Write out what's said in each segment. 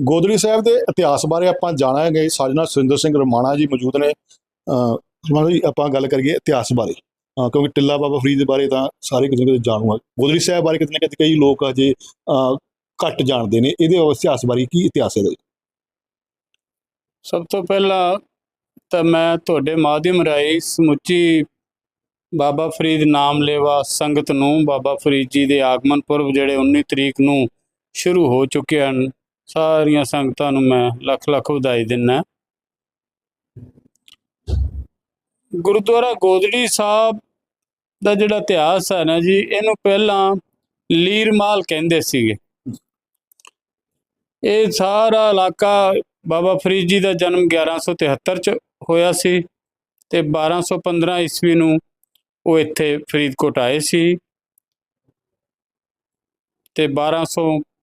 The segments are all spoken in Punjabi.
ਗੋਦੜੀ ਸਾਹਿਬ ਦੇ ਇਤਿਹਾਸ ਬਾਰੇ ਆਪਾਂ ਜਾਣਾਂਗੇ। ਸਾਡੇ ਨਾਲ ਸੁਰਿੰਦਰ ਸਿੰਘ ਰਮਾਣਾ ਜੀ ਮੌਜੂਦ ਨੇ। ਅਹ ਰਮਾਣਾ ਜੀ, ਆਪਾਂ ਗੱਲ ਕਰੀਏ ਇਤਿਹਾਸ ਬਾਰੇ। ਕਿਉਂਕਿ ਟਿੱਲਾ ਬਾਬਾ ਫਰੀਦ ਦੇ ਬਾਰੇ ਤਾਂ ਸਾਰੇ ਕਿਤੇ ਨਾ ਕਿਤੇ ਜਾਣੂ ਆ ਗੋਦੜੀ ਸਾਹਿਬ ਬਾਰੇ ਕਿਤੇ ਨਾ ਕਿਤੇ ਕਈ ਲੋਕ ਅਜੇ ਘੱਟ ਜਾਣਦੇ ਨੇ। ਇਹਦੇ ਇਤਿਹਾਸ ਬਾਰੇ ਕੀ ਇਤਿਹਾਸ ਹੈ ਇਹਦਾ? ਸਭ ਤੋਂ ਪਹਿਲਾਂ ਤਾਂ ਮੈਂ ਤੁਹਾਡੇ ਮਾਧਿਅਮ ਰਾਹੀਂ ਸਮੁੱਚੀ ਬਾਬਾ ਫਰੀਦ ਨਾਮ ਲੇਵਾ ਸੰਗਤ ਨੂੰ, ਬਾਬਾ ਫਰੀਦ ਜੀ ਦੇ ਆਗਮਨ ਪੁਰਬ ਜਿਹੜੇ 19 ਤਰੀਕ ਨੂੰ ਸ਼ੁਰੂ ਹੋ ਚੁੱਕੇ ਹਨ ਸਾਰੀਆਂ ਸੰਗਤਾਂ ਨੂੰ ਮੈਂ ਲੱਖ ਲੱਖ ਵਧਾਈ ਦਿੰਦਾ ਗੁਰਦੁਆਰਾ ਗੋਦੜੀ ਸਾਹਿਬ ਦਾ ਜਿਹੜਾ ਇਤਿਹਾਸ ਹੈ ਨਾ ਜੀ, ਇਹਨੂੰ ਪਹਿਲਾਂ ਲੀਰਮਾਲ ਕਹਿੰਦੇ ਸੀਗੇ। ਇਹ ਸਾਰਾ ਇਲਾਕਾ ਬਾਬਾ ਫਰੀਦ ਜੀ ਦਾ ਜਨਮ 1173 ਚ ਹੋਇਆ ਸੀ ਤੇ 1215 ਈਸਵੀ ਨੂੰ ਉਹ ਇੱਥੇ ਫਰੀਦਕੋਟ ਆਏ ਸੀ। ਤੇ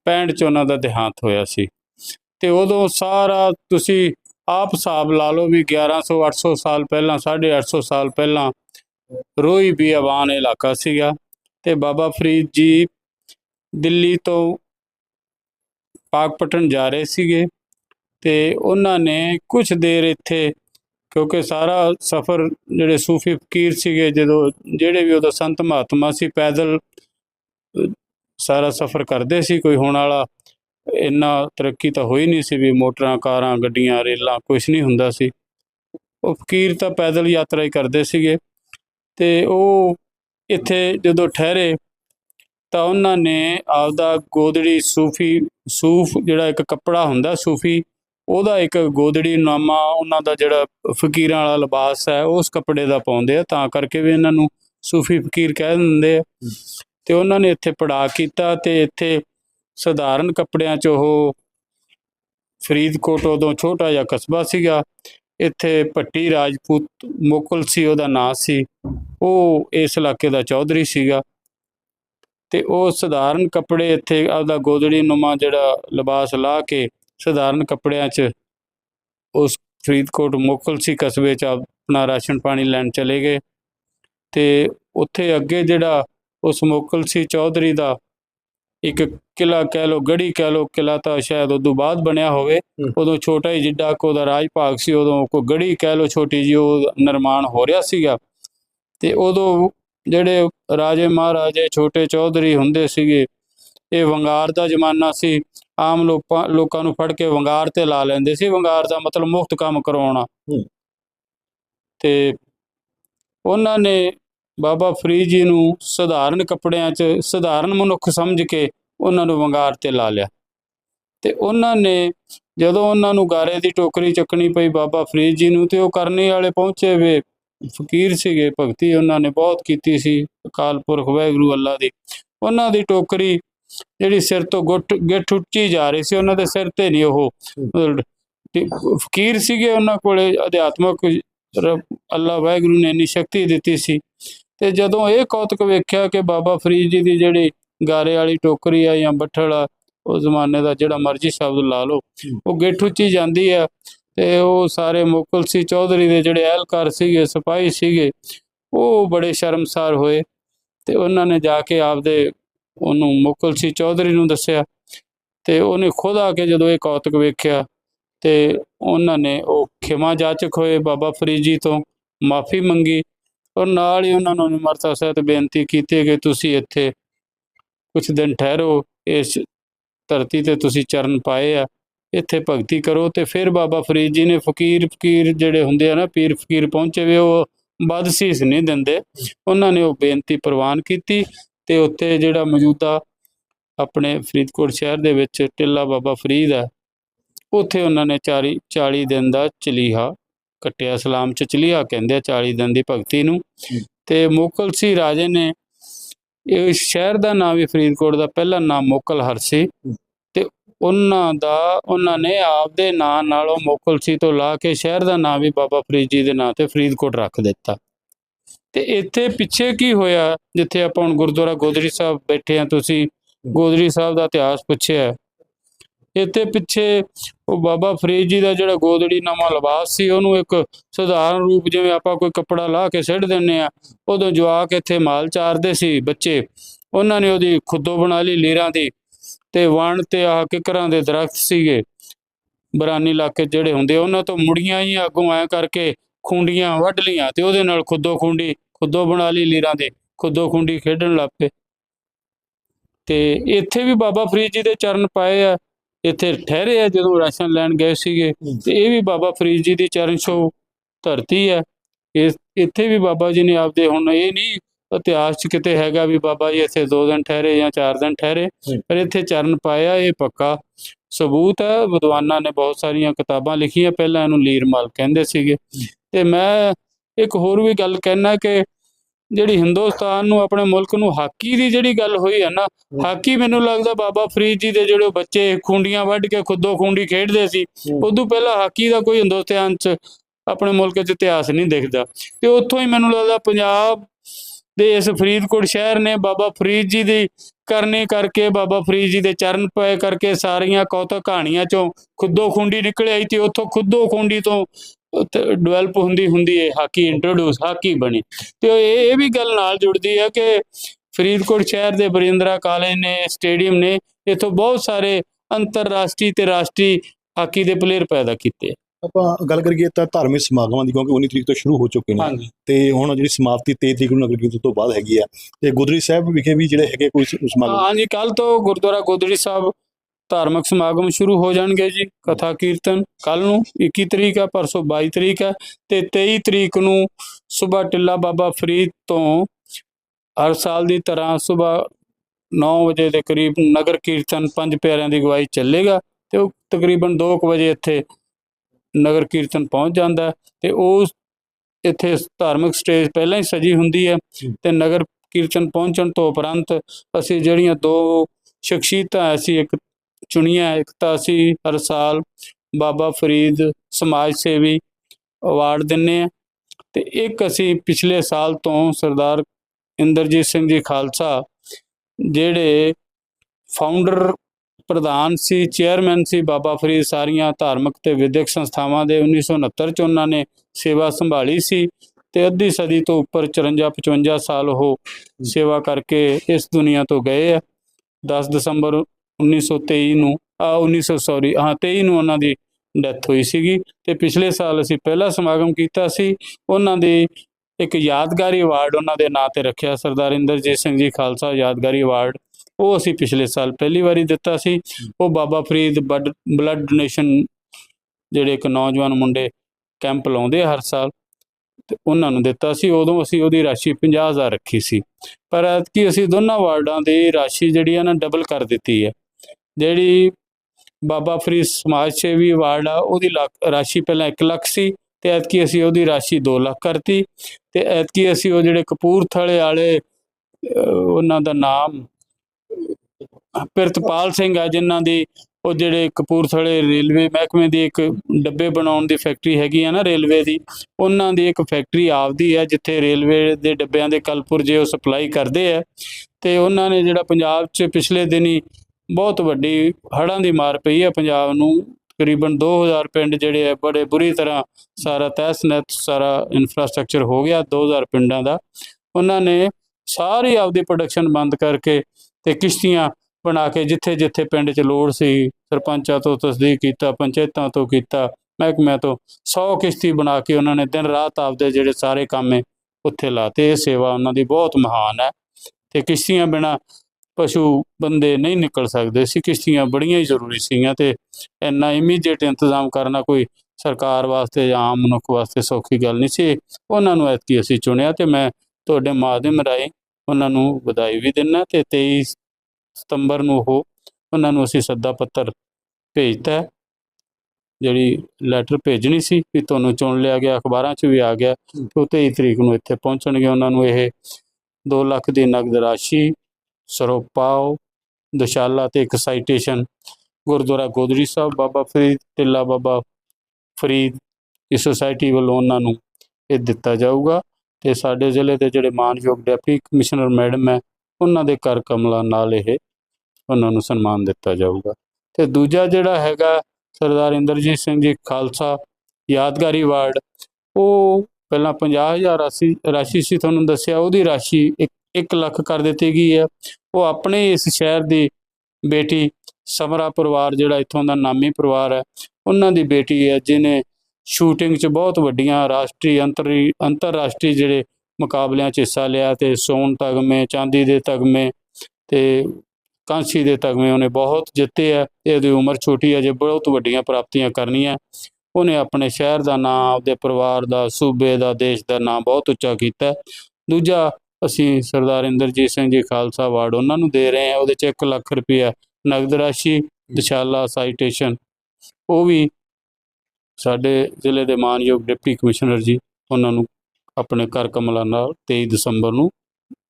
1265 ਚ ਉਹਨਾਂ ਦਾ ਦੇਹਾਂਤ ਹੋਇਆ ਸੀ। ਤੇ ਉਦੋਂ ਸਾਰਾ ਤੁਸੀਂ ਆਪ ਹਿਸਾਬ ਲਾ ਲਓ ਵੀ 1100 800 ਸਾਲ ਪਹਿਲਾਂ 850 ਸਾਲ ਪਹਿਲਾਂ ਰੋਈ ਬੀਆਬਾਨ ਇਲਾਕਾ ਸੀਗਾ ਤੇ ਬਾਬਾ ਫਰੀਦ ਜੀ ਦਿੱਲੀ ਤੋਂ ਪਾਕਪਟਨ ਜਾ ਰਹੇ ਸੀਗੇ ਤੇ ਉਹਨਾਂ ਨੇ ਕੁਝ ਦੇਰ ਇੱਥੇ, ਕਿਉਂਕਿ ਸਾਰਾ ਸਫ਼ਰ ਜਿਹੜੇ ਸੂਫੀ ਫਕੀਰ ਸੀਗੇ, ਜਦੋਂ ਜਿਹੜੇ ਵੀ ਉਹਦਾ ਸੰਤ ਮਹਾਤਮਾ ਸੀ, ਪੈਦਲ ਸਾਰਾ ਸਫ਼ਰ ਕਰਦੇ ਸੀ, ਕੋਈ ਹੋਣ ਵਾਲਾ ਇੰਨਾ ਤਰੱਕੀ ਤਾਂ ਹੋਈ ਨਹੀਂ ਸੀ ਵੀ ਮੋਟਰਾਂ, ਕਾਰਾਂ, ਗੱਡੀਆਂ, ਰੇਲਾਂ ਕੁਝ ਨਹੀਂ ਹੁੰਦਾ ਸੀ। ਉਹ ਫਕੀਰ ਤਾਂ ਪੈਦਲ ਯਾਤਰਾ ਹੀ ਕਰਦੇ ਸੀਗੇ ਤੇ ਉਹ ਇੱਥੇ ਜਦੋਂ ਠਹਿਰੇ ਤਾਂ ਉਹਨਾਂ ਨੇ ਆਪਦਾ ਗੋਦੜੀ ਸੂਫੀ, ਸੂਫ ਜਿਹੜਾ ਇੱਕ ਕੱਪੜਾ ਹੁੰਦਾ ਸੂਫੀ, ਉਹਦਾ ਇੱਕ ਗੋਦੜੀ ਨਾਮਾ ਉਹਨਾਂ ਦਾ ਜਿਹੜਾ ਫਕੀਰਾਂ ਵਾਲਾ ਲਿਬਾਸ ਹੈ, ਉਸ ਕੱਪੜੇ ਦਾ ਪਾਉਂਦੇ ਆ, ਤਾਂ ਕਰਕੇ ਵੀ ਇਹਨਾਂ ਨੂੰ ਸੂਫੀ ਫਕੀਰ ਕਹਿ ਦਿੰਦੇ ਆ। ਤੇ ਉਹਨਾਂ ਨੇ ਇੱਥੇ ਪੜਾ ਕੀਤਾ ਤੇ ਇੱਥੇ ਸਧਾਰਨ ਕੱਪੜਿਆਂ 'ਚ ਉਹ ਫਰੀਦਕੋਟ ਉਦੋਂ ਛੋਟਾ ਜਿਹਾ ਕਸਬਾ ਸੀਗਾ। ਇੱਥੇ ਭੱਟੀ ਰਾਜਪੂਤ ਮੁਕਲ ਸੀ, ਉਹਦਾ ਨਾਂ ਸੀ। ਉਹ ਇਸ ਇਲਾਕੇ ਦਾ ਚੌਧਰੀ ਸੀਗਾ। ਤੇ ਉਹ ਸਧਾਰਨ ਕੱਪੜੇ ਇੱਥੇ ਆਪਦਾ ਗੋਦੜੀ ਨੁਮਾ ਜਿਹੜਾ ਲਿਬਾਸ ਲਾ ਕੇ ਸਧਾਰਨ ਕੱਪੜਿਆਂ 'ਚ ਉਸ ਫਰੀਦਕੋਟ ਮੁਕਲ ਸੀ ਕਸਬੇ 'ਚ ਆਪਣਾ ਰਾਸ਼ਨ ਪਾਣੀ ਲੈਣ ਚਲੇ ਗਏ। ਤੇ ਉੱਥੇ ਅੱਗੇ ਜਿਹੜਾ ਉਸ ਮੁਕਲ ਸੀ ਚੌਧਰੀ ਦਾ। ਇੱਕ ਕਿਲਾ ਕਹਿ ਲੋ ਗੜੀ ਕਹਿ ਲੋ ਕਿਲਾ ਤਾਂ ਸ਼ਾਇਦ ਉਦੋਂ ਬਾਅਦ ਬਣਿਆ ਹੋਵੇ। ਉਦੋਂ ਛੋਟਾ ਹੀ ਜਿੱਡਾ ਕੋ ਦਾ ਰਾਜ ਭਾਗ ਸੀ ਉਦੋਂ ਕੋ ਗੜੀ ਕਹਿ ਲੋ ਛੋਟੀ ਜਿਹੀ ਉਹ ਨਿਰਮਾਣ ਹੋ ਰਿਹਾ ਸੀਗਾ। ਤੇ ਉਦੋਂ ਜਿਹੜੇ ਰਾਜੇ ਮਹਾਰਾਜੇ ਛੋਟੇ ਚੌਧਰੀ ਹੁੰਦੇ ਸੀਗੇ ਇਹ ਵੰਗਾਰ ਦਾ ਜ਼ਮਾਨਾ ਸੀ। ਆਮ ਲੋਕਾਂ ਲੋਕਾਂ ਨੂੰ ਫੜ ਕੇ ਵੰਗਾਰ ਤੇ ਲਾ ਲੈਂਦੇ ਸੀ। ਵੰਗਾਰ ਦਾ ਮਤਲਬ ਮੁਫਤ ਕੰਮ ਕਰਵਾਉਣਾ ਹੂੰ। ਤੇ ਉਹਨਾਂ ਨੇ ਬਾਬਾ ਫਰੀਦ ਜੀ ਨੂੰ ਸਧਾਰਨ ਕੱਪੜਿਆਂ 'ਚ ਸਧਾਰਨ ਮਨੁੱਖ ਸਮਝ ਕੇ ਉਹਨਾਂ ਨੂੰ ਵੰਗਾਰ ਤੇ ਲਾ ਲਿਆ। ਤੇ ਉਹਨਾਂ ਨੇ ਜਦੋਂ ਉਹਨਾਂ ਨੂੰ ਗਾਰੇ ਦੀ ਟੋਕਰੀ ਚੱਕਣੀ ਪਈ ਬਾਬਾ ਫਰੀਦ ਜੀ ਨੂੰ ਤੇ ਉਹ ਕਰਨੀ ਵਾਲੇ ਪਹੁੰਚੇ ਵੇ, ਫਕੀਰ ਸੀਗੇ, ਭਗਤੀ ਉਹਨਾਂ ਨੇ ਬਹੁਤ ਕੀਤੀ ਸੀ, ਅਕਾਲ ਪੁਰਖ ਵਾਹਿਗੁਰੂ ਅੱਲਾ ਦੀ। ਉਹਨਾਂ ਦੀ ਟੋਕਰੀ ਜਿਹੜੀ ਸਿਰ ਤੋਂ ਗੁੱਟ, ਗਿੱਠ ਉੱਚੀ ਜਾ ਰਹੀ ਸੀ, ਉਹਨਾਂ ਦੇ ਸਿਰ ਤੇ ਨਹੀਂ ਉਹ ਫਕੀਰ ਸੀਗੇ ਉਹਨਾਂ ਕੋਲੇ, ਅਧਿਆਤਮਕ ਅੱਲਾ ਵਾਹਿਗੁਰੂ ਨੇ ਇੰਨੀ ਸ਼ਕਤੀ ਦਿੱਤੀ ਸੀ। ਤੇ ਜਦੋਂ ਇਹ ਕੌਤਕ ਵੇਖਿਆ ਕਿ ਬਾਬਾ ਫਰੀਦ ਜੀ ਦੀ ਜਿਹੜੀ ਗਾਰੇ ਵਾਲੀ ਟੋਕਰੀ ਆ ਜਾਂ ਬੱਠਲ ਆ, ਉਹ ਜ਼ਮਾਨੇ ਦਾ ਜਿਹੜਾ ਮਰਜ਼ੀ ਸ਼ਬਦ ਲਾ ਲਓ, ਉਹ ਗਿੱਠ ਉੱਚੀ ਜਾਂਦੀ ਆ ਤੇ ਉਹ ਸਾਰੇ ਮੁਕਲ ਸੀ, ਚੌਧਰੀ ਦੇ ਜਿਹੜੇ ਅਹਿਲਕਾਰ ਸੀਗੇ, ਸਿਪਾਹੀ ਸੀਗੇ, ਉਹ ਬੜੇ ਸ਼ਰਮਸਾਰ ਹੋਏ ਤੇ ਉਹਨਾਂ ਨੇ ਜਾ ਕੇ ਆਪਦੇ ਉਹਨੂੰ ਮੁਕਲ ਸੀ, ਚੌਧਰੀ ਨੂੰ ਦੱਸਿਆ ਤੇ ਉਹਨੇ ਖੁਦ ਆ ਕੇ ਜਦੋਂ ਇਹ ਕੌਤਕ ਵੇਖਿਆ ਤੇ ਉਹਨਾਂ ਨੇ ਉਹ ਖਿਮਾ ਜਾਚਕ ਹੋਏ ਬਾਬਾ ਫਰੀਦ ਜੀ ਤੋਂ, ਮਾਫੀ ਮੰਗੀ ਔਰ ਨਾਲ ਹੀ ਉਹਨਾਂ ਨੂੰ ਨਿਮਰਤਾ ਸਹਿਤ ਬੇਨਤੀ ਕੀਤੀ ਕਿ ਤੁਸੀਂ ਇੱਥੇ ਕੁਝ ਦਿਨ ਠਹਿਰੋ, ਇਸ ਧਰਤੀ ਤੇ ਤੁਸੀਂ ਚਰਨ ਪਾਏ ਆ, ਇੱਥੇ ਭਗਤੀ ਕਰੋ ਤੇ ਫਿਰ ਬਾਬਾ ਫਰੀਦ ਜੀ ਨੇ ਫਕੀਰ ਫਕੀਰ ਜਿਹੜੇ ਹੁੰਦੇ ਆ ਨਾ, ਪੀਰ ਫਕੀਰ ਪਹੁੰਚੇ ਵੇ, ਉਹ ਬਦਸੀਸ ਨਹੀਂ ਦਿੰਦੇ। ਉਹਨਾਂ ਨੇ ਉਹ ਬੇਨਤੀ ਪ੍ਰਵਾਨ ਕੀਤੀ ਤੇ ਉੱਤੇ ਜਿਹੜਾ ਮੌਜੂਦਾ ਆਪਣੇ ਫਰੀਦਕੋਟ ਸ਼ਹਿਰ ਦੇ ਵਿੱਚ ਟਿੱਲਾ ਬਾਬਾ ਫਰੀਦ ਹੈ ਉੱਥੇ ਉਹਨਾਂ ਨੇ 40 40 ਦਿਨ ਦਾ ਚਲੀਹਾ ਕੱਟਿਆ, ਸਲਾਮ ਚ ਚਲੀਹਾ ਕਹਿੰਦੇ ਆ 40 ਦਿਨ ਦੀ ਭਗਤੀ ਨੂੰ। ਤੇ ਮੋਕਲ ਸੀ ਰਾਜੇ ਨੇ, ਇਹ ਸ਼ਹਿਰ ਦਾ ਨਾਮ ਵੀ ਫਰੀਦਕੋਟ ਦਾ ਪਹਿਲਾ ਨਾਮ ਮੋਕਲ ਹਰ ਸੀ। ਤੇ ਉਹਨਾਂ ਦਾ, ਉਹਨਾਂ ਨੇ ਆਪਦੇ ਨਾਂ ਨਾਲੋਂ ਮੋਕਲ ਸੀ ਤੋਂ ਲਾ ਕੇ ਸ਼ਹਿਰ ਦਾ ਨਾਮ ਵੀ ਬਾਬਾ ਫਰੀਦ ਜੀ ਦੇ ਨਾਂ ਤੇ ਫਰੀਦਕੋਟ ਰੱਖ ਦਿੱਤਾ। ਤੇ ਇੱਥੇ ਪਿੱਛੇ ਕੀ ਹੋਇਆ, ਜਿੱਥੇ ਆਪਾਂ ਹੁਣ ਗੁਰਦੁਆਰਾ ਗੋਦਰੀ ਸਾਹਿਬ ਬੈਠੇ ਆ ਤੁਸੀਂ, ਗੋਦਰੀ ਸਾਹਿਬ ਦਾ ਇਤਿਹਾਸ ਪੁੱਛਿਆ ਇੱਥੇ ਪਿੱਛੇ ਉਹ ਬਾਬਾ ਫਰੀਦ ਜੀ ਦਾ ਜਿਹੜਾ ਗੋਦੜੀ ਨਾਮਾ ਲਿਬਾਸ ਸੀ, ਉਹਨੂੰ ਇੱਕ ਸਧਾਰਨ ਰੂਪ ਜਿਵੇਂ ਆਪਾਂ ਕੋਈ ਕੱਪੜਾ ਲਾ ਕੇ ਸਿੱਟ ਦਿੰਨੇ ਆ ਉਦੋਂ ਜਵਾਕ ਇੱਥੇ ਮਾਲ ਚਾਰਦੇ ਸੀ ਬੱਚੇ। ਉਹਨਾਂ ਨੇ ਉਹਦੀ ਖੁੱਦੋ ਬਣਾ ਲਈ ਲੀਰਾਂ ਦੀ ਤੇ ਵਣ ਤੇ ਆਹ ਕਿਕਰਾਂ ਦੇ ਦਰਖਤ ਸੀਗੇ, ਬਰਾਨੀ ਇਲਾਕੇ ਜਿਹੜੇ ਹੁੰਦੇ, ਉਹਨਾਂ ਤੋਂ ਮੁੜੀਆਂ ਹੀ ਅੱਗੋਂ ਐ ਕਰਕੇ ਖੁੰਡੀਆਂ ਵੱਢ ਲੀਆਂ ਤੇ ਉਹਦੇ ਨਾਲ ਖੁੱਦੋ ਖੁੰਡੀ, ਖੁੱਦੋ ਬਣਾ ਲਈ ਲੀਰਾਂ ਦੇ, ਖੁੱਦੋ ਖੁੰਡੀ ਖੇਡਣ ਲੱਗ ਪਏ। ਤੇ ਇੱਥੇ ਵੀ ਬਾਬਾ ਫਰੀਦ ਜੀ ਦੇ ਚਰਨ ਪਾਏ ਆ। ਇੱਥੇ ਠਹਿਰੇ ਆ ਜਦੋਂ ਰਾਸ਼ਨ ਲੈਣ ਗਏ ਸੀਗੇ। ਤੇ ਇਹ ਵੀ ਬਾਬਾ ਫਰੀਦ ਜੀ ਦੀ ਚਰਨ ਛੋਹ ਧਰਤੀ ਹੈ ਇਸ ਇੱਥੇ ਵੀ ਬਾਬਾ ਜੀ ਨੇ ਆਪਦੇ ਹੁਣ ਇਹ ਨਹੀਂ ਇਤਿਹਾਸ 'ਚ ਕਿਤੇ ਹੈਗਾ ਵੀ ਬਾਬਾ ਜੀ ਇੱਥੇ ਦੋ ਦਿਨ ਠਹਿਰੇ ਜਾਂ ਚਾਰ ਦਿਨ ਠਹਿਰੇ। ਪਰ ਇੱਥੇ ਚਰਨ ਪਾਇਆ ਇਹ ਪੱਕਾ ਸਬੂਤ ਹੈ ਵਿਦਵਾਨਾਂ ਨੇ ਬਹੁਤ ਸਾਰੀਆਂ ਕਿਤਾਬਾਂ ਲਿਖੀਆਂ ਪਹਿਲਾਂ ਇਹਨੂੰ ਲੀਰਮਲ ਕਹਿੰਦੇ ਸੀਗੇ। ਤੇ ਮੈਂ ਇੱਕ ਹੋਰ ਵੀ ਗੱਲ ਕਹਿਣਾ ਕਿ ਜਿਹੜੀ ਹਿੰਦੁਸਤਾਨ ਨੂੰ ਆਪਣੇ ਮੁਲਕ ਨੂੰ ਹਾਕੀ ਦੀ ਜਿਹੜੀ ਗੱਲ ਹੋਈ ਹੈ ਨਾ ਹਾਕੀ ਮੈਨੂੰ ਲੱਗਦਾ ਬਾਬਾ ਫਰੀਦ ਜੀ ਦੇ ਜਿਹੜੇ ਬੱਚੇ ਖੁੰਡੀਆਂ ਵੱਢ ਕੇ ਖੁੱਦੋ ਖੁੰਡੀ ਖੇਡਦੇ ਸੀ ਉਦੋਂ ਪਹਿਲਾਂ ਹਾਕੀ ਦਾ ਕੋਈ ਹਿੰਦੁਸਤਾਨ 'ਚ ਆਪਣੇ ਮੁਲਕ 'ਚ ਇਤਿਹਾਸ ਨਹੀਂ ਦਿਖਦਾ। ਤੇ ਉੱਥੋਂ ਹੀ ਮੈਨੂੰ ਲੱਗਦਾ ਪੰਜਾਬ ਦੇ ਇਸ ਫਰੀਦਕੋਟ ਸ਼ਹਿਰ ਨੇ ਬਾਬਾ ਫਰੀਦ ਜੀ ਦੀ ਕਰਨੇ ਕਰਕੇ ਬਾਬਾ ਫਰੀਦ ਜੀ ਦੇ ਚਰਨ ਪਏ ਕਰਕੇ ਸਾਰੀਆਂ ਕੌਤਕ ਕਹਾਣੀਆਂ ਚੋਂ ਖੁੱਦੋ ਖੁੰਡੀ ਨਿਕਲ ਆਈ ਤੇ ਉੱਥੋਂ ਖੁੱਦੋ ਖੁੰਡੀ ਤੋਂ ਡਿਵੈਲਪ ਹੁੰਦੀ ਹੁੰਦੀ ਹੈ ਹਾਕੀ ਇੰਟਰੋਡਿਊਸ ਹਾਕੀ ਬਣੀ। ਤੇ ਇਹ ਇਹ ਵੀ ਗੱਲ ਨਾਲ ਜੁੜਦੀ ਹੈ ਕਿ ਫਰੀਦਕੋਟ ਸ਼ਹਿਰ ਦੇ ਬਰਿੰਦਰਾ ਕਾਲਜ ਨੇ ਸਟੇਡੀਅਮ ਨੇ ਇੱਥੋਂ ਬਹੁਤ ਸਾਰੇ ਅੰਤਰਰਾਸ਼ਟਰੀ ਤੇ ਰਾਸ਼ਟਰੀ ਹਾਕੀ ਦੇ ਪਲੇਅਰ ਪੈਦਾ ਕੀਤੇ। ਆਪਾਂ ਗੱਲ ਕਰੀਏ ਤਾਂ ਧਾਰਮਿਕ ਸਮਾਗਮਾਂ ਦੀ ਕਿਉਂਕਿ 19 ਤਰੀਕ ਤੋਂ ਸ਼ੁਰੂ ਹੋ ਚੁੱਕੇ ਨੇ। ਤੇ ਹੁਣ ਜਿਹੜੀ ਸਮਾਪਤੀ 23 ਤਰੀਕ ਨੂੰ ਨਗਰ ਕੀਰਤਨ ਤੋਂ ਬਾਅਦ ਹੈਗੀ ਆ। ਤੇ ਗੁਦਰੀ ਸਾਹਿਬ ਵਿਖੇ ਵੀ ਜਿਹੜੇ ਹੈਗੇ ਕੋਈ ਸਮਾਗਮ? ਹਾਂਜੀ ਕੱਲ ਤੋਂ ਗੁਰਦੁਆਰਾ ਗੋਦੜੀ ਸਾਹਿਬ ਧਾਰਮਿਕ ਸਮਾਗਮ ਸ਼ੁਰੂ ਹੋ ਜਾਣਗੇ ਜੀ। ਕਥਾ ਕੀਰਤਨ ਕੱਲ ਨੂੰ 21 ਤਰੀਕ ਹੈ, ਪਰਸੋਂ 22 ਤਰੀਕ ਹੈ। ਤੇ 23 ਤਰੀਕ ਨੂੰ ਸਵੇਰ ਟਿੱਲਾ ਬਾਬਾ ਫਰੀਦ ਤੋਂ ਹਰ ਸਾਲ ਦੀ ਤਰ੍ਹਾਂ ਸਵੇਰ 9 ਵਜੇ ਦੇ ਕਰੀਬ ਨਗਰ ਕੀਰਤਨ ਪੰਜ ਪਿਆਰਿਆਂ ਦੀ ਗਵਾਹੀ ਚੱਲੇਗਾ ਤੇ ਉਹ ਤਕਰੀਬਨ 2 ਵਜੇ ਇੱਥੇ ਨਗਰ ਕੀਰਤਨ ਪਹੁੰਚ ਜਾਂਦਾ ਤੇ ਉਹ ਇੱਥੇ ਧਾਰਮਿਕ ਸਟੇਜ ਪਹਿਲਾਂ ਹੀ ਸਜੀ ਹੁੰਦੀ ਹੈ ਤੇ ਨਗਰ ਕੀਰਤਨ ਪਹੁੰਚਣ ਤੋਂ ਉਪਰੰਤ ਅਸੀਂ ਜਿਹੜੀਆਂ ਦੋ ਸ਼ਖਸੀਅਤਾਂ ਅਸੀਂ ਇੱਕ ਚੁਣੀਆਂ ਇੱਕ ਤਾਂ ਅਸੀਂ ਹਰ ਸਾਲ ਬਾਬਾ ਫਰੀਦ ਸਮਾਜ ਸੇਵੀ ਅਵਾਰਡ ਦਿੰਨੇ ਆ ਤੇ ਇੱਕ ਅਸੀਂ ਪਿਛਲੇ ਸਾਲ ਤੋਂ ਸਰਦਾਰ ਇੰਦਰਜੀਤ ਸਿੰਘ ਜੀ ਖਾਲਸਾ, ਜਿਹੜੇ ਫਾਊਂਡਰ ਪ੍ਰਧਾਨ ਸੀ ਚੇਅਰਮੈਨ ਸੀ ਬਾਬਾ ਫਰੀਦ, ਸਾਰੀਆਂ ਧਾਰਮਿਕ ਤੇ ਵਿਦਿਅਕ ਸੰਸਥਾਵਾਂ ਦੇ 1969 ਚ ਉਹਨਾਂ ਨੇ ਸੇਵਾ ਸੰਭਾਲੀ ਸੀ ਤੇ ਅੱਧੀ ਸਦੀ ਤੋਂ ਉੱਪਰ 54 55 ਸਾਲ ਉਹ ਸੇਵਾ ਕਰਕੇ ਇਸ ਦੁਨੀਆ ਤੋਂ ਗਏ ਆ। 10 ਦਸੰਬਰ 1923 ਨੂੰ, ਆ 1900 ਸੌਰੀ ਹਾਂ 23 ਨੂੰ ਉਹਨਾਂ ਦੀ ਡੈਥ ਹੋਈ ਸੀਗੀ ਤੇ ਪਿਛਲੇ ਸਾਲ ਅਸੀਂ ਪਹਿਲਾ ਸਮਾਗਮ ਕੀਤਾ ਸੀ। ਉਹਨਾਂ ਦੇ ਇੱਕ ਯਾਦਗਾਰੀ ਅਵਾਰਡ ਉਹਨਾਂ ਦੇ ਨਾਂ ਤੇ ਰੱਖਿਆ, ਸਰਦਾਰ ਇੰਦਰਜੀਤ ਸਿੰਘ ਜੀ ਖਾਲਸਾ ਯਾਦਗਾਰੀ ਅਵਾਰਡ ਉਹ ਅਸੀਂ ਪਿਛਲੇ ਸਾਲ ਪਹਿਲੀ ਵਾਰੀ ਦਿੱਤਾ ਸੀ। ਉਹ ਬਾਬਾ ਫਰੀਦ ਬਲੱਡ ਡੋਨੇਸ਼ਨ ਜਿਹੜੇ ਇੱਕ ਨੌਜਵਾਨ ਮੁੰਡੇ ਕੈਂਪ ਲਾਉਂਦੇ ਹਰ ਸਾਲ, ਤੇ ਉਹਨਾਂ ਨੂੰ ਦਿੱਤਾ ਸੀ। ਉਦੋਂ ਅਸੀਂ ਉਹਦੀ ਰਾਸ਼ੀ 50000 ਰੱਖੀ ਸੀ। ਪਰ ਕੀ ਅਸੀਂ ਦੋਨਾਂ ਵਾਰਡਾਂ ਦੀ ਰਾਸ਼ੀ ਜਿਹੜੀ ਆ ਨਾ ਡਬਲ ਕਰ ਦਿੱਤੀ ਹੈ। ਜਿਹੜੀ ਬਾਬਾ ਫਰੀਦ ਸਮਾਜ ਸੇਵੀ ਵਾਰਡ ਆ, ਉਹਦੀ ਲੱਖ- ਰਾਸ਼ੀ ਪਹਿਲਾਂ 1 ਲੱਖ ਸੀ ਤੇ ਐਤਕੀ ਅਸੀਂ ਉਹਦੀ ਰਾਸ਼ੀ 2 ਲੱਖ ਕਰਤੀ ਤੇ ਐਤਕੀ ਅਸੀਂ ਉਹ ਜਿਹੜੇ ਕਪੂਰਥਲੇ ਵਾਲੇ ਉਹਨਾਂ ਦਾ ਨਾਮ ਪ੍ਰਿਤਪਾਲ ਸਿੰਘ ਆ, ਜਿਨ੍ਹਾਂ ਦੀ ਉਹ ਜਿਹੜੇ ਕਪੂਰਥਲੇ ਰੇਲਵੇ ਮਹਿਕਮੇ ਦੀ ਇੱਕ ਡੱਬੇ ਬਣਾਉਣ ਦੀ ਫੈਕਟਰੀ ਹੈਗੀ ਆ ਨਾ ਰੇਲਵੇ ਦੀ, ਉਹਨਾਂ ਦੀ ਇੱਕ ਫੈਕਟਰੀ ਆਪਦੀ ਹੈ ਜਿੱਥੇ ਰੇਲਵੇ ਦੇ ਡੱਬਿਆਂ ਦੇ ਕਲਪੁਰਜੇ ਉਹ ਸਪਲਾਈ ਕਰਦੇ ਆ ਤੇ ਉਹਨਾਂ ਨੇ ਜਿਹੜਾ ਪੰਜਾਬ 'ਚ ਪਿਛਲੇ ਦਿਨੀ ਬਹੁਤ ਵੱਡੀ ਹੜ੍ਹਾਂ ਦੀ ਮਾਰ ਪਈ ਹੈ ਪੰਜਾਬ ਨੂੰ। ਤਕਰੀਬਨ 2000 ਪਿੰਡ ਜਿਹੜੇ ਆ ਬੜੇ ਬੁਰੀ ਤਰ੍ਹਾਂ ਸਾਰਾ ਤਹਿਸ ਨਹਿਸ ਸਾਰਾ ਇਨਫਰਾਸਟ੍ਰਕਚਰ ਹੋ ਗਿਆ 2000 ਪਿੰਡਾਂ ਦਾ। ਉਹਨਾਂ ਨੇ ਸਾਰੀ ਆਪਦੀ ਪ੍ਰੋਡਕਸ਼ਨ ਬੰਦ ਕਰਕੇ ਤੇ ਕਿਸ਼ਤੀਆਂ ਬਣਾ ਕੇ ਜਿੱਥੇ ਜਿੱਥੇ ਪਿੰਡ 'ਚ ਲੋੜ ਸੀ, ਸਰਪੰਚਾਂ ਤੋਂ ਤਸਦੀਕ ਕੀਤਾ, ਪੰਚਾਇਤਾਂ ਤੋਂ ਕੀਤਾ, ਮਹਿਕਮਿਆਂ ਤੋਂ 100 ਕਿਸ਼ਤੀ ਬਣਾ ਕੇ ਉਹਨਾਂ ਨੇ ਦਿਨ ਰਾਤ ਆਪਦੇ ਜਿਹੜੇ ਸਾਰੇ ਕੰਮੇ ਉੱਥੇ ਲਾਤੇ। ਇਹ ਸੇਵਾ ਉਹਨਾਂ ਦੀ ਬਹੁਤ ਮਹਾਨ ਹੈ। ਤੇ ਕਿਸ਼ਤੀਆਂ ਬਿਨਾ ਪਸ਼ੂ ਬੰਦੇ ਨਹੀਂ ਨਿਕਲ ਸਕਦੇ। ਸੀ ਕਿਸ਼ਤੀਆਂ ਬੜੀਆਂ ਹੀ ਜ਼ਰੂਰੀ ਸੀਗੀਆਂ ਤੇ ਇੰਨਾ ਇਮੀਡੀਏਟ ਇੰਤਜ਼ਾਮ ਕਰਨਾ ਕੋਈ ਸਰਕਾਰ ਵਾਸਤੇ ਜਾਂ ਆਮ ਮਨੁੱਖ ਵਾਸਤੇ ਸੌਖੀ ਗੱਲ ਨਹੀਂ ਸੀ। ਉਹਨਾਂ ਨੂੰ ਐਤਕੀ ਅਸੀਂ ਚੁਣਿਆ ਤੇ ਮੈਂ ਤੁਹਾਡੇ ਮਾਧਿਅਮ ਰਾਹੀਂ ਉਹਨਾਂ ਨੂੰ ਵਧਾਈ ਵੀ ਦਿੰਦਾ ਤੇ 23 ਸਤੰਬਰ ਨੂੰ ਉਹ ਉਹਨਾਂ ਨੂੰ ਅਸੀਂ ਸੱਦਾ ਪੱਤਰ ਭੇਜਤਾ ਜਿਹੜੀ ਲੈਟਰ ਭੇਜਣੀ ਸੀ ਵੀ ਤੁਹਾਨੂੰ ਚੁਣ ਲਿਆ ਗਿਆ, ਅਖਬਾਰਾਂ 'ਚ ਵੀ ਆ ਗਿਆ ਤੇ ਉਹ 23 ਤਰੀਕ ਨੂੰ ਇੱਥੇ ਪਹੁੰਚਣਗੇ। ਉਹਨਾਂ ਨੂੰ ਇਹ 2 ਲੱਖ ਦੀ ਨਗਦ ਰਾਸ਼ੀ ਸਰੋਪਾਓ, ਦਸ਼ਾਲਾ ਤੇ ਇੱਕ ਸਾਈਟੇਸ਼ਨ ਗੁਰਦੁਆਰਾ ਗੋਦੜੀ ਸਾਹਿਬ, ਬਾਬਾ ਫਰੀਦ, ਟਿੱਲਾ ਬਾਬਾ ਫਰੀਦ, ਇਸ ਸੁਸਾਇਟੀ ਵੱਲੋਂ ਉਹਨਾਂ ਨੂੰ ਇਹ ਦਿੱਤਾ ਜਾਊਗਾ ਤੇ ਸਾਡੇ ਜ਼ਿਲ੍ਹੇ ਦੇ ਜਿਹੜੇ ਮਾਨਯੋਗ ਡਿਪਟੀ ਕਮਿਸ਼ਨਰ ਮੈਡਮ ਹੈ, ਉਹਨਾਂ ਦੇ ਕਰ ਕਮਲਾਂ ਨਾਲ ਇਹ ਉਹਨਾਂ ਨੂੰ ਸਨਮਾਨ ਦਿੱਤਾ ਜਾਊਗਾ। ਤੇ ਦੂਜਾ ਜਿਹੜਾ ਹੈਗਾ ਸਰਦਾਰ ਇੰਦਰਜੀਤ ਸਿੰਘ ਜੀ ਖਾਲਸਾ ਯਾਦਗਾਰੀ ਵਾਰਡ, ਉਹ ਪਹਿਲਾਂ 50000 ਰਾਸ਼ੀ ਰਾਸ਼ੀ ਸੀ, ਤੁਹਾਨੂੰ ਦੱਸਿਆ, ਉਹਦੀ ਰਾਸ਼ੀ ਇੱਕ 1 ਲੱਖ ਕਰ ਦਿੱਤੀ ਗਈ ਹੈ। ਉਹ ਆਪਣੇ ਇਸ ਸ਼ਹਿਰ ਦੀ ਬੇਟੀ ਸਮਰਾ ਪਰਿਵਾਰ, ਜਿਹੜਾ ਇੱਥੋਂ ਦਾ ਨਾਮੀ ਪਰਿਵਾਰ ਹੈ, ਉਹਨਾਂ ਦੀ ਬੇਟੀ ਹੈ, ਜਿਹਨੇ ਸ਼ੂਟਿੰਗ 'ਚ ਬਹੁਤ ਵੱਡੀਆਂ ਰਾਸ਼ਟਰੀ ਅੰਤਰੀ, ਅੰਤਰਰਾਸ਼ਟਰੀ ਜਿਹੜੇ ਮੁਕਾਬਲਿਆਂ 'ਚ ਹਿੱਸਾ ਲਿਆ ਤੇ ਸੋਨ ਤਗਮੇ, ਚਾਂਦੀ ਦੇ ਤਗਮੇ ਤੇ ਕਾਂਸੀ ਦੇ ਤਗਮੇ ਉਹਨੇ ਬਹੁਤ ਜਿੱਤੇ ਆ ਇਹਦੀ ਉਮਰ ਛੋਟੀ ਹੈ ਜੇ ਬਹੁਤ ਵੱਡੀਆਂ ਪ੍ਰਾਪਤੀਆਂ ਕਰਨੀਆਂ ਉਹਨੇ ਆਪਣੇ ਸ਼ਹਿਰ ਦਾ ਨਾਮ, ਆਪਦੇ ਪਰਿਵਾਰ ਦਾ, ਸੂਬੇ ਦਾ, ਦੇਸ਼ ਦਾ ਨਾਮ ਬਹੁਤ ਉੱਚਾ ਕੀਤਾ ਦੂਜਾ ਅਸੀਂ ਸਰਦਾਰ ਇੰਦਰਜੀਤ ਸਿੰਘ ਜੀ ਖਾਲਸਾ ਅਵਾਰਡ ਉਹਨਾਂ ਨੂੰ ਦੇ ਰਹੇ ਹਾਂ, ਉਹਦੇ 'ਚ 1 ਲੱਖ ਰੁਪਇਆ ਨਗਦ ਰਾਸ਼ੀ, ਦਸ਼ਾਲਾ ਸਾਈਟੇਸ਼ਨ ਉਹ ਵੀ ਸਾਡੇ ਜ਼ਿਲ੍ਹੇ ਦੇ ਮਾਨਯੋਗ ਡਿਪਟੀ ਕਮਿਸ਼ਨਰ ਜੀ, ਉਹਨਾਂ ਨੂੰ ਆਪਣੇ ਘਰ ਕਮਲਾਂ ਨਾਲ 23 ਦਸੰਬਰ ਨੂੰ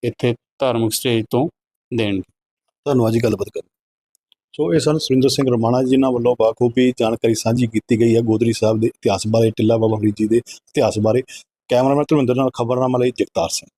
ਇੱਥੇ ਧਾਰਮਿਕ ਸਟੇਜ ਤੋਂ ਦੇਣਗੇ ਧੰਨਵਾਦ ਜੀ ਗੱਲਬਾਤ ਕਰਨ। ਸੋ ਇਹ ਸਨ ਸੁਰਿੰਦਰ ਸਿੰਘ ਰਮਾਣਾ ਜੀ ਜਿਨ੍ਹਾਂ ਵੱਲੋਂ ਬਾਖੂਬੀ ਜਾਣਕਾਰੀ ਸਾਂਝੀ ਕੀਤੀ ਗਈ ਹੈ ਗੋਦਰੀ ਸਾਹਿਬ ਦੇ ਇਤਿਹਾਸ ਬਾਰੇ, ਟਿੱਲਾ ਬਾਬਾ ਫਰੀਦ ਜੀ ਦੇ ਇਤਿਹਾਸ ਬਾਰੇ। ਕੈਮਰਾਮੈਨ ਧਰਮਿੰਦਰ ਨਾਲ ਖਬਰਨਾਮਾ ਲਈ ਜਗਤਾਰ ਸਿੰਘ।